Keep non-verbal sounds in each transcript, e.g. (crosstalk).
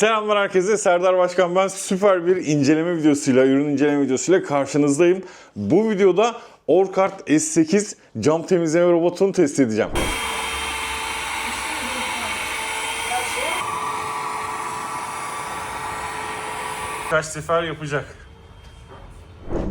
Selamlar herkese. Serdar Başkan ben süper bir inceleme videosuyla, ürün inceleme videosuyla karşınızdayım. Bu videoda Orkart S8 cam temizleme robotunu test edeceğim. Kaç sefer yapacak?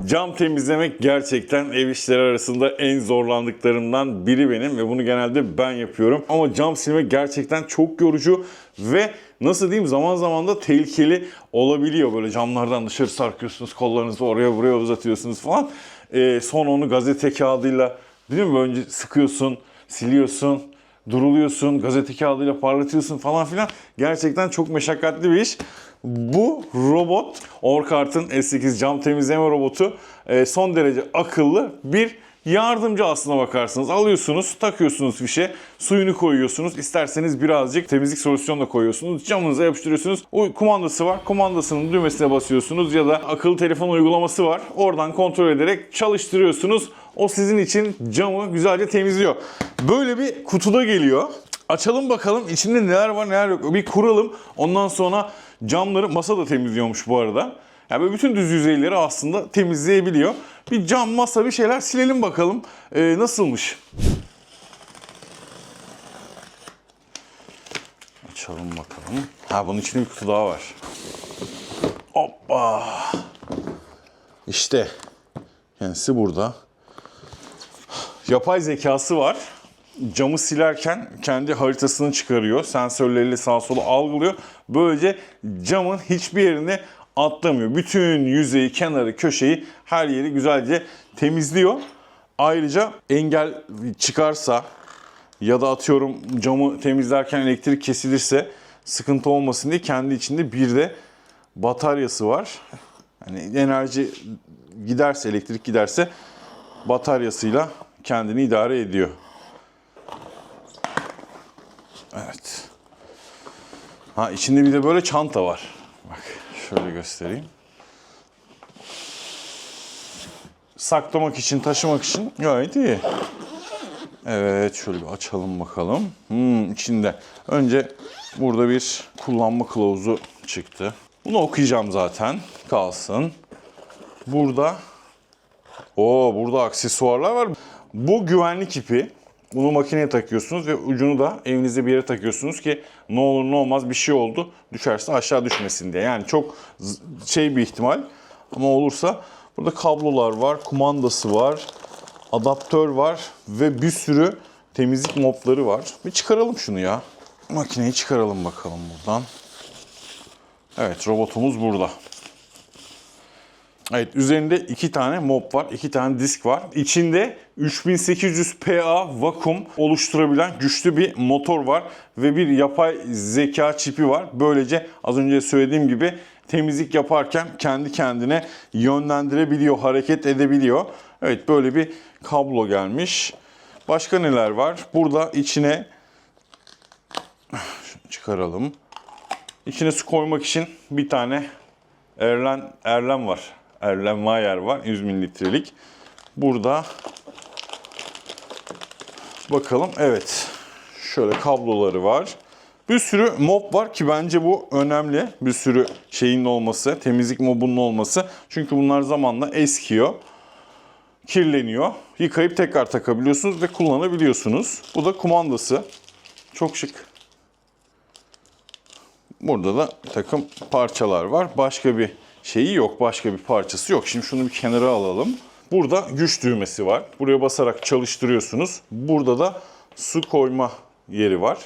Cam temizlemek gerçekten ev işleri arasında en zorlandıklarımdan biri benim ve bunu genelde ben yapıyorum. Ama cam silmek gerçekten çok yorucu ve nasıl diyeyim zaman zaman da tehlikeli olabiliyor. Böyle camlardan dışarı sarkıyorsunuz, kollarınızı oraya buraya uzatıyorsunuz falan. Ee, sonra onu gazete kağıdıyla değil mi? Önce sıkıyorsun, siliyorsun, duruluyorsun, gazete kağıdıyla parlatıyorsun falan filan. Gerçekten çok meşakkatli bir iş. Bu robot Orkart'ın S8 cam temizleme robotu e, son derece akıllı bir yardımcı aslına bakarsınız. Alıyorsunuz, takıyorsunuz fişe, suyunu koyuyorsunuz. İsterseniz birazcık temizlik solüsyonu da koyuyorsunuz. Camınıza yapıştırıyorsunuz. O kumandası var. Kumandasının düğmesine basıyorsunuz ya da akıllı telefon uygulaması var. Oradan kontrol ederek çalıştırıyorsunuz. O sizin için camı güzelce temizliyor. Böyle bir kutuda geliyor. Açalım bakalım içinde neler var neler yok. Bir kuralım. Ondan sonra camları masa da temizliyormuş bu arada. Yani böyle bütün düz yüzeyleri aslında temizleyebiliyor. Bir cam, masa bir şeyler silelim bakalım ee, nasılmış. Açalım bakalım. Ha bunun içinde bir kutu daha var. Hoppa. İşte kendisi burada. Yapay zekası var. Camı silerken kendi haritasını çıkarıyor. Sensörleriyle sağa sola algılıyor. Böylece camın hiçbir yerine atlamıyor. Bütün yüzeyi, kenarı, köşeyi, her yeri güzelce temizliyor. Ayrıca engel çıkarsa ya da atıyorum camı temizlerken elektrik kesilirse sıkıntı olmasın diye kendi içinde bir de bataryası var. Hani enerji giderse, elektrik giderse bataryasıyla kendini idare ediyor. Evet. Ha içinde bir de böyle çanta var. Şöyle göstereyim. Saklamak için, taşımak için gayet iyi. Evet şöyle bir açalım bakalım. Hmm, içinde. Önce burada bir kullanma kılavuzu çıktı. Bunu okuyacağım zaten. Kalsın. Burada o burada aksesuarlar var. Bu güvenlik ipi. Bunu makineye takıyorsunuz ve ucunu da evinizde bir yere takıyorsunuz ki ne olur ne olmaz bir şey oldu düşerse aşağı düşmesin diye. Yani çok şey bir ihtimal ama olursa burada kablolar var, kumandası var, adaptör var ve bir sürü temizlik mopları var. Bir çıkaralım şunu ya. Makineyi çıkaralım bakalım buradan. Evet robotumuz burada. Evet üzerinde iki tane mop var, iki tane disk var. İçinde 3800 PA vakum oluşturabilen güçlü bir motor var ve bir yapay zeka çipi var. Böylece az önce söylediğim gibi temizlik yaparken kendi kendine yönlendirebiliyor, hareket edebiliyor. Evet böyle bir kablo gelmiş. Başka neler var? Burada içine çıkaralım. İçine su koymak için bir tane Erlen Erlen var. Erlen Mayer var 100 mililitrelik. Burada bakalım evet şöyle kabloları var. Bir sürü mop var ki bence bu önemli. Bir sürü şeyin olması, temizlik mobunun olması. Çünkü bunlar zamanla eskiyor, kirleniyor. Yıkayıp tekrar takabiliyorsunuz ve kullanabiliyorsunuz. Bu da kumandası. Çok şık. Burada da bir takım parçalar var. Başka bir şeyi yok. Başka bir parçası yok. Şimdi şunu bir kenara alalım. Burada güç düğmesi var. Buraya basarak çalıştırıyorsunuz. Burada da su koyma yeri var.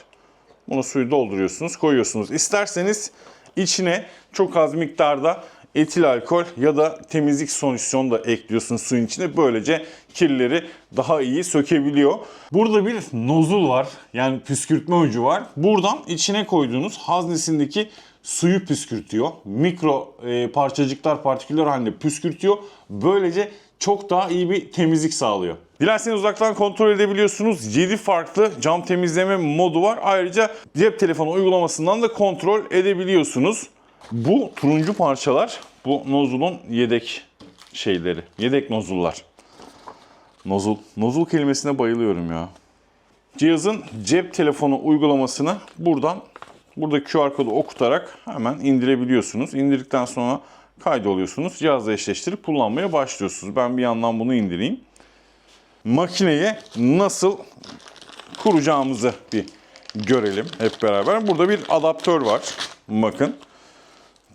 Bunu suyu dolduruyorsunuz, koyuyorsunuz. İsterseniz içine çok az miktarda etil alkol ya da temizlik solüsyonu da ekliyorsunuz suyun içine. Böylece kirleri daha iyi sökebiliyor. Burada bir nozul var. Yani püskürtme ucu var. Buradan içine koyduğunuz haznesindeki suyu püskürtüyor. Mikro e, parçacıklar, partiküller halinde püskürtüyor. Böylece çok daha iyi bir temizlik sağlıyor. Dilerseniz uzaktan kontrol edebiliyorsunuz. 7 farklı cam temizleme modu var. Ayrıca cep telefonu uygulamasından da kontrol edebiliyorsunuz. Bu turuncu parçalar bu nozulun yedek şeyleri. Yedek nozullar. Nozul. Nozul kelimesine bayılıyorum ya. Cihazın cep telefonu uygulamasını buradan Burada QR kodu okutarak hemen indirebiliyorsunuz. İndirdikten sonra kaydoluyorsunuz. Cihazla eşleştirip kullanmaya başlıyorsunuz. Ben bir yandan bunu indireyim. Makineye nasıl kuracağımızı bir görelim hep beraber. Burada bir adaptör var. Bakın.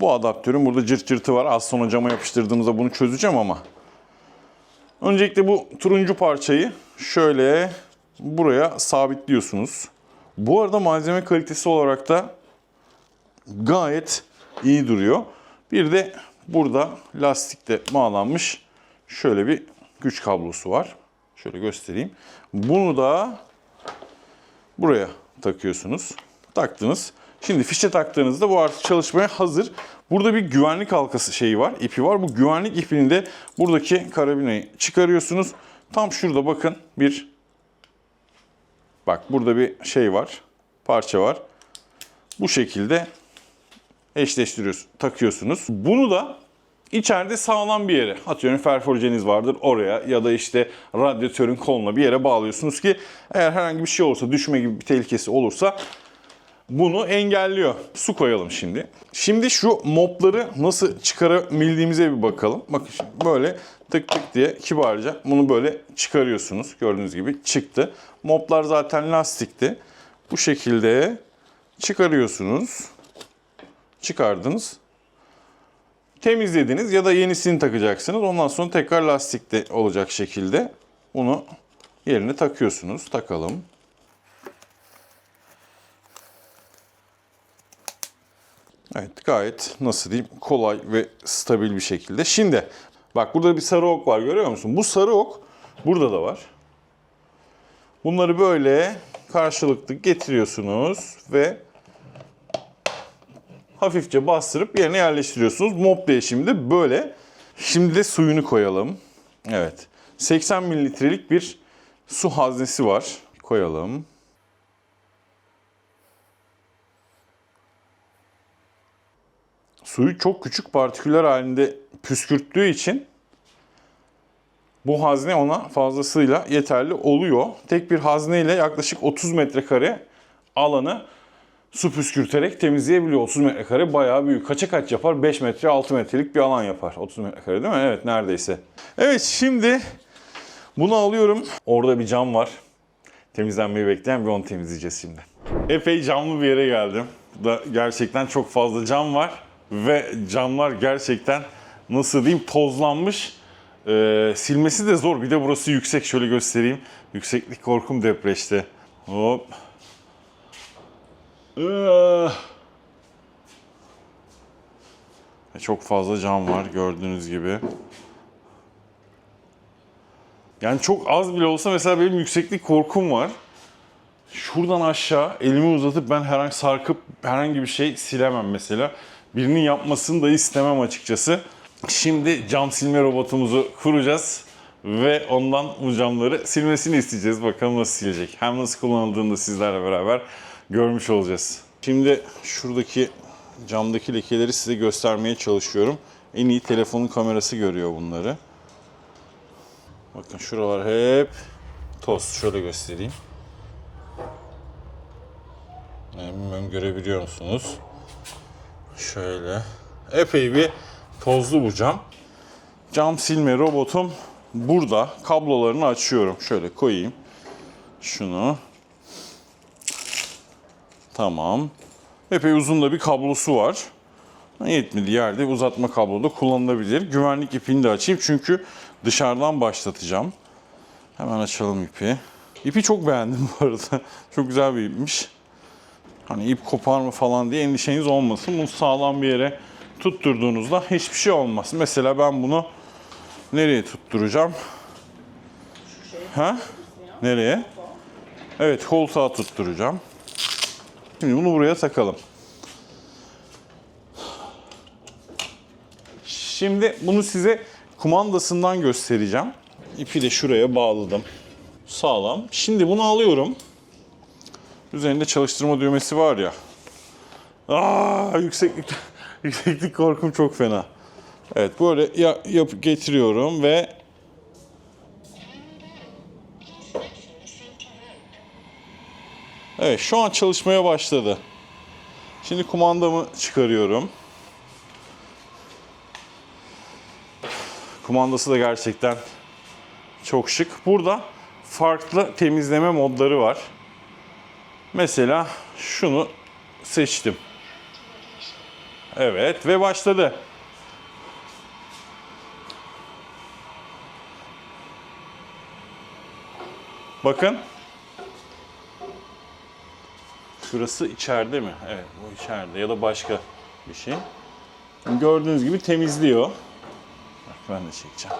Bu adaptörün burada cırt cırtı var. Az sonra cama yapıştırdığımızda bunu çözeceğim ama. Öncelikle bu turuncu parçayı şöyle buraya sabitliyorsunuz. Bu arada malzeme kalitesi olarak da gayet iyi duruyor. Bir de burada lastikle bağlanmış şöyle bir güç kablosu var. Şöyle göstereyim. Bunu da buraya takıyorsunuz. Taktınız. Şimdi fişe taktığınızda bu artık çalışmaya hazır. Burada bir güvenlik halkası şeyi var, ipi var. Bu güvenlik ipini de buradaki karabinayı çıkarıyorsunuz. Tam şurada bakın bir bak burada bir şey var. Parça var. Bu şekilde eşleştiriyorsunuz, takıyorsunuz. Bunu da içeride sağlam bir yere, atıyorum ferforjeniz vardır oraya ya da işte radyatörün koluna bir yere bağlıyorsunuz ki eğer herhangi bir şey olursa, düşme gibi bir tehlikesi olursa bunu engelliyor. Su koyalım şimdi. Şimdi şu mopları nasıl çıkarabildiğimize bir bakalım. Bakın şimdi böyle tık tık diye kibarca bunu böyle çıkarıyorsunuz. Gördüğünüz gibi çıktı. Moplar zaten lastikti. Bu şekilde çıkarıyorsunuz. Çıkardınız. Temizlediniz ya da yenisini takacaksınız. Ondan sonra tekrar lastikte olacak şekilde bunu yerine takıyorsunuz. Takalım. Evet gayet nasıl diyeyim kolay ve stabil bir şekilde. Şimdi bak burada bir sarı ok var görüyor musun? Bu sarı ok burada da var. Bunları böyle karşılıklı getiriyorsunuz ve hafifçe bastırıp yerine yerleştiriyorsunuz. Mop değişimi de böyle. Şimdi de suyunu koyalım. Evet. 80 mililitrelik bir su haznesi var. Koyalım. Suyu çok küçük partiküller halinde püskürttüğü için bu hazne ona fazlasıyla yeterli oluyor. Tek bir hazne ile yaklaşık 30 metrekare alanı su püskürterek temizleyebiliyor. 30 metrekare bayağı büyük. Kaça kaç yapar? 5 metre 6 metrelik bir alan yapar. 30 metrekare değil mi? Evet neredeyse. Evet şimdi bunu alıyorum. Orada bir cam var. Temizlenmeyi bekleyen bir onu temizleyeceğiz şimdi. Epey camlı bir yere geldim. Da gerçekten çok fazla cam var. Ve camlar gerçekten nasıl diyeyim tozlanmış. Ee, silmesi de zor. Bir de burası yüksek. Şöyle göstereyim. Yükseklik korkum depreşti. Hop. Ah. Çok fazla cam var gördüğünüz gibi. Yani çok az bile olsa mesela benim yükseklik korkum var. Şuradan aşağı elimi uzatıp ben herhangi sarkıp herhangi bir şey silemem mesela. Birinin yapmasını da istemem açıkçası. Şimdi cam silme robotumuzu kuracağız ve ondan bu camları silmesini isteyeceğiz. Bakalım nasıl silecek. Hem nasıl kullanıldığını da sizlerle beraber görmüş olacağız. Şimdi şuradaki camdaki lekeleri size göstermeye çalışıyorum. En iyi telefonun kamerası görüyor bunları. Bakın şuralar hep toz. Şöyle göstereyim. Yani bilmiyorum görebiliyor musunuz? Şöyle. Epey bir tozlu bu cam. Cam silme robotum burada. Kablolarını açıyorum. Şöyle koyayım. Şunu. Tamam. Epey uzun da bir kablosu var. Yetmediği yerde uzatma kablo da kullanılabilir. Güvenlik ipini de açayım çünkü dışarıdan başlatacağım. Hemen açalım ipi. İpi çok beğendim (laughs) bu arada. Çok güzel bir ipmiş. Hani ip kopar mı falan diye endişeniz olmasın. Bunu sağlam bir yere tutturduğunuzda hiçbir şey olmaz. Mesela ben bunu nereye tutturacağım? Ha? Nereye? Evet koltuğa tutturacağım. Şimdi bunu buraya takalım. Şimdi bunu size kumandasından göstereceğim. İpi de şuraya bağladım. Sağlam. Şimdi bunu alıyorum. Üzerinde çalıştırma düğmesi var ya. Aa, yükseklik yükseklik korkum çok fena. Evet böyle ya, yap, getiriyorum ve Evet şu an çalışmaya başladı. Şimdi kumandamı çıkarıyorum. Kumandası da gerçekten çok şık. Burada farklı temizleme modları var. Mesela şunu seçtim. Evet ve başladı. Bakın. Şurası içeride mi? Evet bu içeride ya da başka bir şey. Gördüğünüz gibi temizliyor. Bak ben de çekeceğim.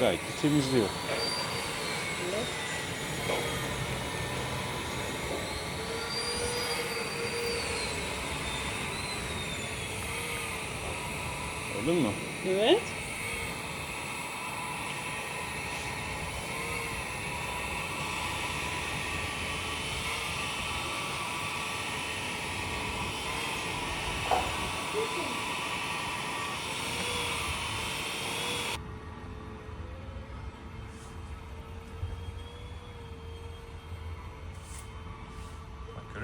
Gayet de temizliyor. Gördün mü? Evet.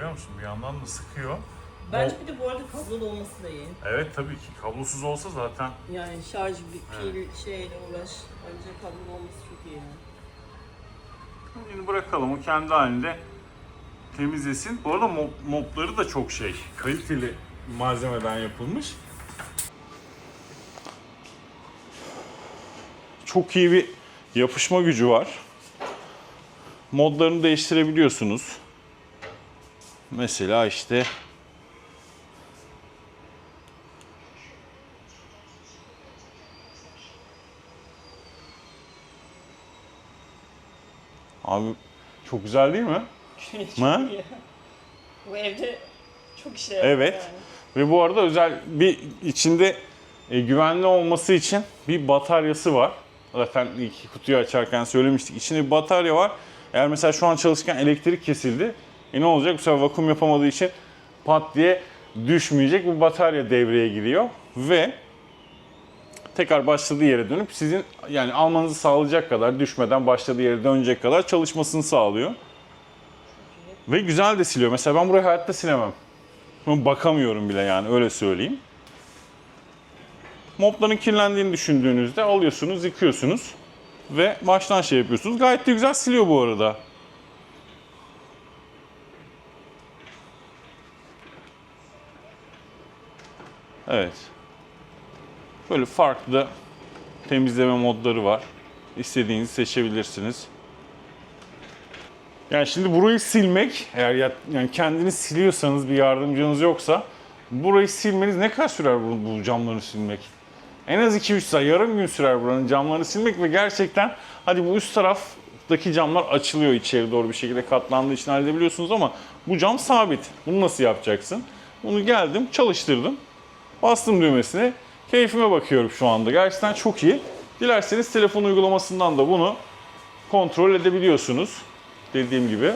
Görüyor musun? Bir yandan da sıkıyor. Bence bir de bu arada kablolu olması da iyi. Evet tabii ki. Kablosuz olsa zaten Yani şarj, bir pil şeyle uğraş. Bence kablolu olması çok iyi yani. Şimdi bırakalım o kendi halinde temizlesin. Bu arada mop, mopları da çok şey, kaliteli malzemeden yapılmış. Çok iyi bir yapışma gücü var. Modlarını değiştirebiliyorsunuz. Mesela işte Abi çok güzel değil mi? çok (laughs) Ha? iyi. Bu evde çok işe yarıyor Evet. yani. Ve bu arada özel bir içinde e, güvenli olması için bir bataryası var. Zaten ilk kutuyu açarken söylemiştik. İçinde bir batarya var. Eğer mesela şu an çalışırken elektrik kesildi. E ne olacak? Bu sefer vakum yapamadığı için pat diye düşmeyecek. Bu batarya devreye giriyor. Ve tekrar başladığı yere dönüp sizin yani almanızı sağlayacak kadar düşmeden başladığı yere dönecek kadar çalışmasını sağlıyor. Ve güzel de siliyor. Mesela ben burayı hayatta silemem. Bakamıyorum bile yani öyle söyleyeyim. Mopların kirlendiğini düşündüğünüzde alıyorsunuz, yıkıyorsunuz ve baştan şey yapıyorsunuz. Gayet de güzel siliyor bu arada. Evet. Böyle farklı temizleme modları var. İstediğinizi seçebilirsiniz. Yani şimdi burayı silmek, eğer ya- yani kendiniz siliyorsanız bir yardımcınız yoksa burayı silmeniz ne kadar sürer bu, bu camları silmek? En az 2-3 saat, yarım gün sürer buranın camlarını silmek ve gerçekten hadi bu üst taraftaki camlar açılıyor içeri doğru bir şekilde katlandığı için halledebiliyorsunuz ama bu cam sabit. Bunu nasıl yapacaksın? Bunu geldim, çalıştırdım. Bastım düğmesine. Keyfime bakıyorum şu anda. Gerçekten çok iyi. Dilerseniz telefon uygulamasından da bunu kontrol edebiliyorsunuz. Dediğim gibi.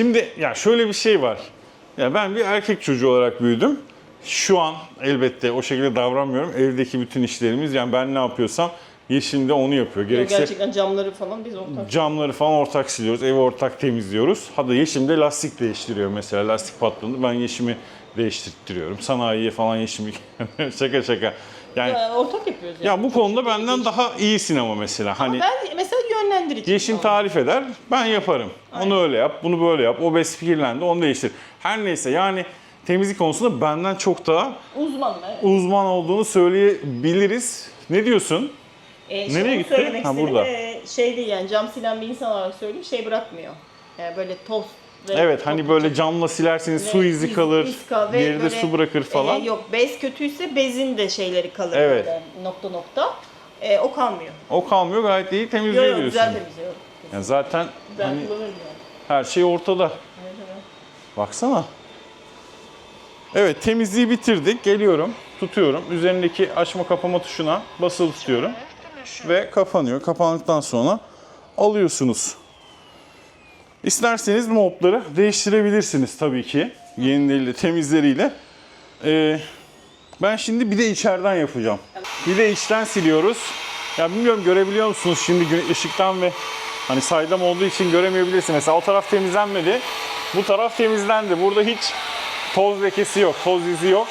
Şimdi ya şöyle bir şey var. Ya ben bir erkek çocuğu olarak büyüdüm. Şu an elbette o şekilde davranmıyorum. Evdeki bütün işlerimiz yani ben ne yapıyorsam Yeşim de onu yapıyor. Gerekse gerçekten camları falan biz ortak. camları falan ortak siliyoruz. Evi ortak temizliyoruz. Hatta Yeşim de lastik değiştiriyor mesela. Lastik patladı. Ben Yeşim'i değiştirtiyorum. Sanayiye falan Yeşim'i (laughs) şaka şaka. Yani Ya, ortak yapıyoruz yani. ya bu konuda benden daha iyisin ama mesela. Hani Ben mesela yönlendirici. Yeşim Tamam. tarif eder, ben yaparım. Onu öyle yap, bunu böyle yap. O bes fikirlendi, onu değiştir. Her neyse yani temizlik konusunda benden çok daha Uzmanım evet. uzman olduğunu söyleyebiliriz. Ne diyorsun? Ee, Nereye gitti? Ha, burada. Ee, şey değil yani cam silen bir insan olarak söyleyeyim şey bırakmıyor. Yani böyle toz Ve Evet hani böyle camla silerseniz su izi iz- kalır, iz böyle, su bırakır falan. e, yok bez kötüyse bezin de şeyleri kalır Evet. böyle nokta nokta. E, o kalmıyor. O kalmıyor gayet iyi Yok temizliyor yok diyorsun. güzel temizliyor. Yani zaten Ben hani yani. her şey ortada. Evet, evet. Baksana. Evet temizliği bitirdik. Geliyorum, tutuyorum. Üzerindeki açma kapama tuşuna basılı tutuyorum. Ve kapanıyor. Kapandıktan sonra alıyorsunuz. İsterseniz mopları değiştirebilirsiniz tabii ki. Yenileriyle, temizleriyle. Ee, ben şimdi bir de içeriden yapacağım. Bir de içten siliyoruz. Ya bilmiyorum görebiliyor musunuz şimdi ışıktan ve hani saydam olduğu için göremeyebilirsiniz. Mesela o taraf temizlenmedi. Bu taraf temizlendi. Burada hiç toz lekesi yok, toz izi yok.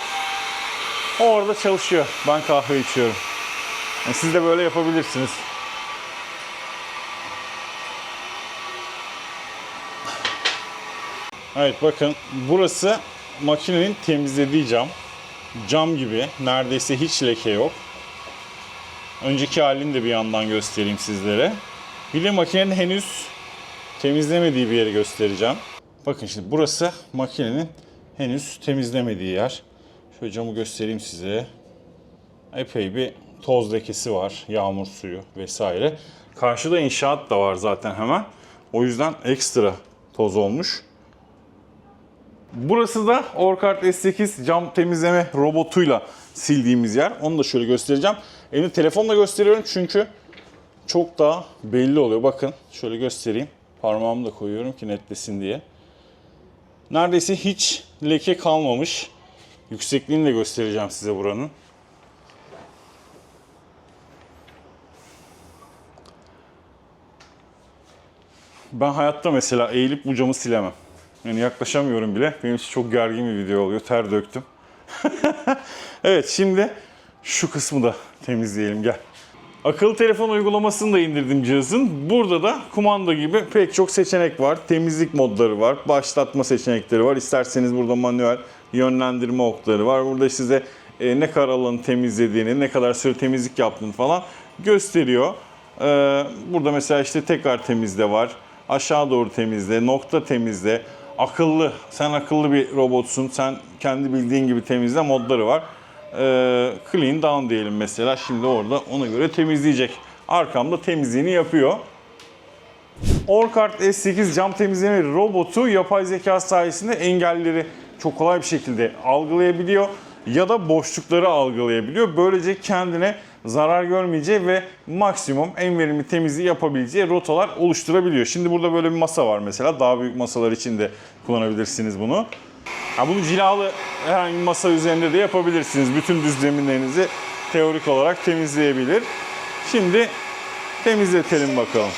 O orada çalışıyor. Ben kahve içiyorum. Yani siz de böyle yapabilirsiniz. Evet bakın burası makinenin temizlediği cam. Cam gibi neredeyse hiç leke yok. Önceki halini de bir yandan göstereyim sizlere. Bir de makinenin henüz temizlemediği bir yeri göstereceğim. Bakın şimdi burası makinenin henüz temizlemediği yer. Şöyle camı göstereyim size. Epey bir toz lekesi var, yağmur suyu vesaire. Karşıda inşaat da var zaten hemen. O yüzden ekstra toz olmuş. Burası da Orkart S8 cam temizleme robotuyla sildiğimiz yer. Onu da şöyle göstereceğim. Elimde telefonla gösteriyorum çünkü çok daha belli oluyor. Bakın şöyle göstereyim. Parmağımı da koyuyorum ki netlesin diye. Neredeyse hiç leke kalmamış. Yüksekliğini de göstereceğim size buranın. Ben hayatta mesela eğilip bu camı silemem. Yani yaklaşamıyorum bile. Benim için çok gergin bir video oluyor. Ter döktüm. (laughs) evet şimdi şu kısmı da temizleyelim gel. Akıllı telefon uygulamasını da indirdim cihazın. Burada da kumanda gibi pek çok seçenek var. Temizlik modları var. Başlatma seçenekleri var. İsterseniz burada manuel yönlendirme okları var. Burada size e, ne kadar alanı temizlediğini, ne kadar süre temizlik yaptığını falan gösteriyor. Ee, burada mesela işte tekrar temizle var. Aşağı doğru temizle, nokta temizle, akıllı, sen akıllı bir robotsun, sen kendi bildiğin gibi temizle modları var. Ee, clean down diyelim mesela. Şimdi orada ona göre temizleyecek. Arkamda temizliğini yapıyor. Orkart S8 cam temizleme robotu yapay zeka sayesinde engelleri çok kolay bir şekilde algılayabiliyor ya da boşlukları algılayabiliyor. Böylece kendine zarar görmeyeceği ve maksimum en verimli temizliği yapabileceği rotalar oluşturabiliyor. Şimdi burada böyle bir masa var mesela. Daha büyük masalar için de kullanabilirsiniz bunu. Ha bunu cilalı herhangi bir masa üzerinde de yapabilirsiniz. Bütün düz zeminlerinizi teorik olarak temizleyebilir. Şimdi temizletelim bakalım.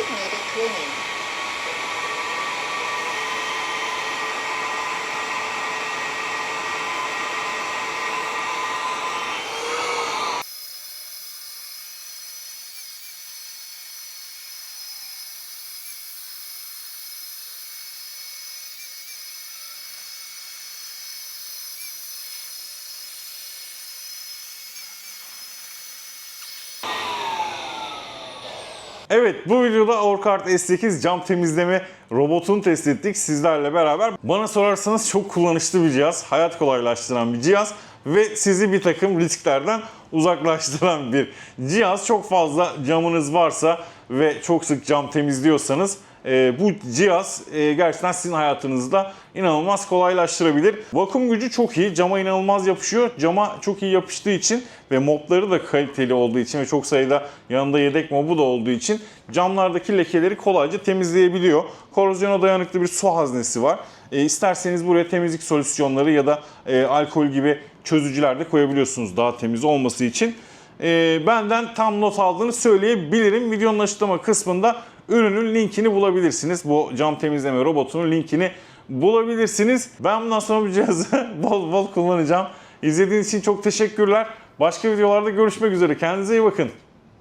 Evet bu videoda Orkart S8 cam temizleme robotunu test ettik sizlerle beraber. Bana sorarsanız çok kullanışlı bir cihaz, hayat kolaylaştıran bir cihaz ve sizi bir takım risklerden uzaklaştıran bir cihaz. Çok fazla camınız varsa ve çok sık cam temizliyorsanız e, bu cihaz e, gerçekten sizin hayatınızda inanılmaz kolaylaştırabilir. Vakum gücü çok iyi. Cama inanılmaz yapışıyor. Cama çok iyi yapıştığı için ve mopları da kaliteli olduğu için ve çok sayıda yanında yedek mobu da olduğu için camlardaki lekeleri kolayca temizleyebiliyor. Korozyona dayanıklı bir su haznesi var. E, isterseniz buraya temizlik solüsyonları ya da e, alkol gibi çözücüler de koyabiliyorsunuz daha temiz olması için. E, benden tam not aldığını söyleyebilirim. Videonun açıklama kısmında ürünün linkini bulabilirsiniz. Bu cam temizleme robotunun linkini bulabilirsiniz. Ben bundan sonra bu cihazı (laughs) bol bol kullanacağım. İzlediğiniz için çok teşekkürler. Başka videolarda görüşmek üzere. Kendinize iyi bakın.